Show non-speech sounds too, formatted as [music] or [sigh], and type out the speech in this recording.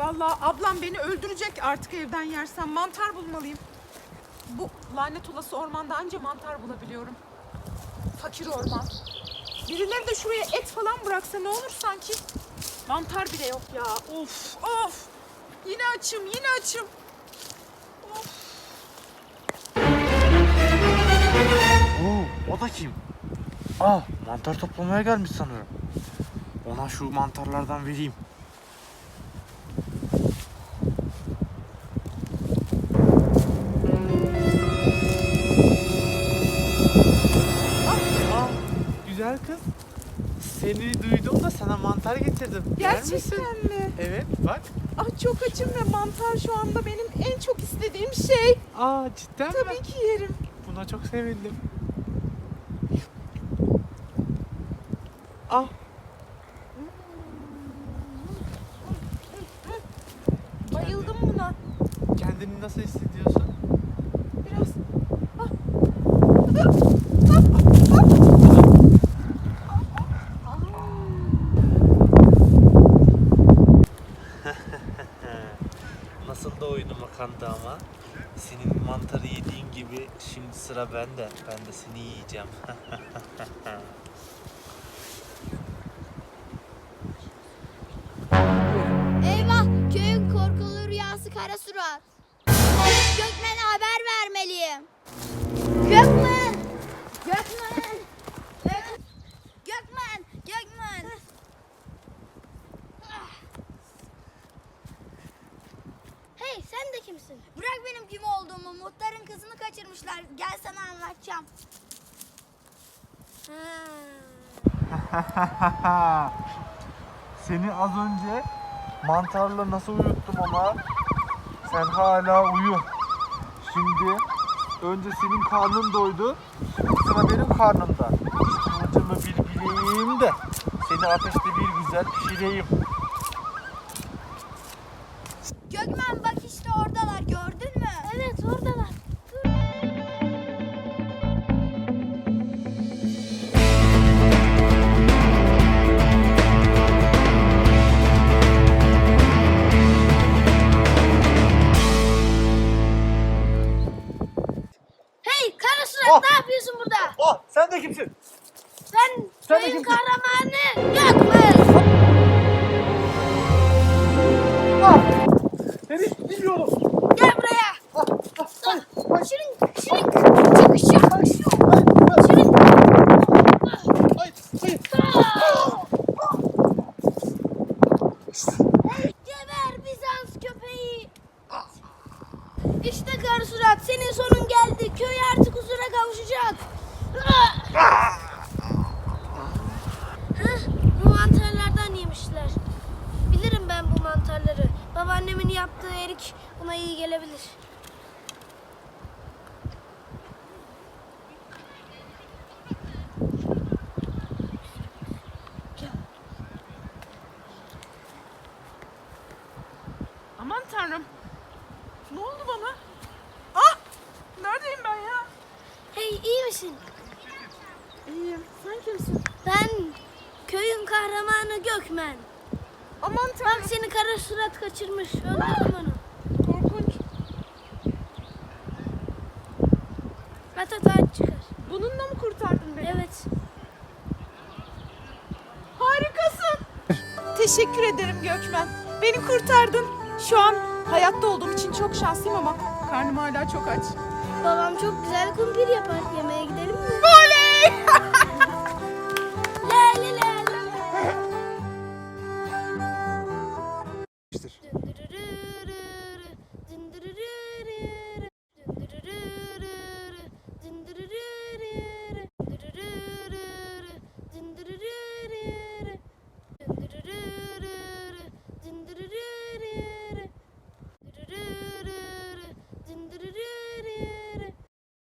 Allah ablam beni öldürecek artık evden yersem mantar bulmalıyım. Bu lanet olası ormanda anca mantar bulabiliyorum. Fakir orman. Birileri de şuraya et falan bıraksa ne olur sanki. Mantar bile yok ya. Of of. Yine açım yine açım. Of. Oo, o da kim? Ah, mantar toplamaya gelmiş sanırım. Ona şu mantarlardan vereyim. Ah, güzel kız. Seni duydum da sana mantar getirdim. Yer misin? Gerçekten mi? Evet, bak. Ah çok açım ve mantar şu anda benim en çok istediğim şey. Aa, cidden mi? Tabii ki yerim. Buna çok sevindim. Ah, nasıl hissediyorsun? Biraz. Ah. [laughs] Nasıl da oyunuma kandı ama. Senin mantarı yediğin gibi şimdi sıra bende. Ben de seni yiyeceğim. [laughs] Eyvah köyün korkulu rüyası kara surat. Gökmen'e haber vermeliyim. Gökmen! Gökmen! Gökmen! Gökmen! Hey sen de kimsin? Bırak benim kim olduğumu. Muhtarın kızını kaçırmışlar. Gel sana anlatacağım. [laughs] Seni az önce mantarla nasıl uyuttum ama sen hala uyu. Şimdi önce senin karnın doydu. Sıra benim karnımda. Kılıcımı bir bileyim de seni ateşte bir güzel pişireyim. Gökmen bak işte oradalar gördün mü? Evet oradalar. Hey kara surat Oh! ne yapıyorsun burada? Oh sen de kimsin? Ben Sen de köyün kimsin? kahramanı Gökmen. İşte kara surat senin sonun geldi. Köy artık huzura kavuşacak. Bu mantarlardan yemişler. Bilirim ben bu mantarları. Babaannemin yaptığı erik buna iyi gelebilir. Aman tanrım. Ne oldu bana? Ah! Neredeyim ben ya? Hey iyi misin? İyiyim. Sen kimsin? Ben köyün kahramanı Gökmen. Aman Bak tanrım. seni kara surat kaçırmış. Öldürdüm onu. Korkunç. Ratata çıkar. Bununla mı kurtardın beni? Evet. Harikasın. Teşekkür ederim Gökmen. Beni kurtardın. Şu an hayatta olduğum için çok şanslıyım ama karnım hala çok aç. Babam çok güzel kumpir yapar. Yemeğe gidelim mi? Oley! [laughs]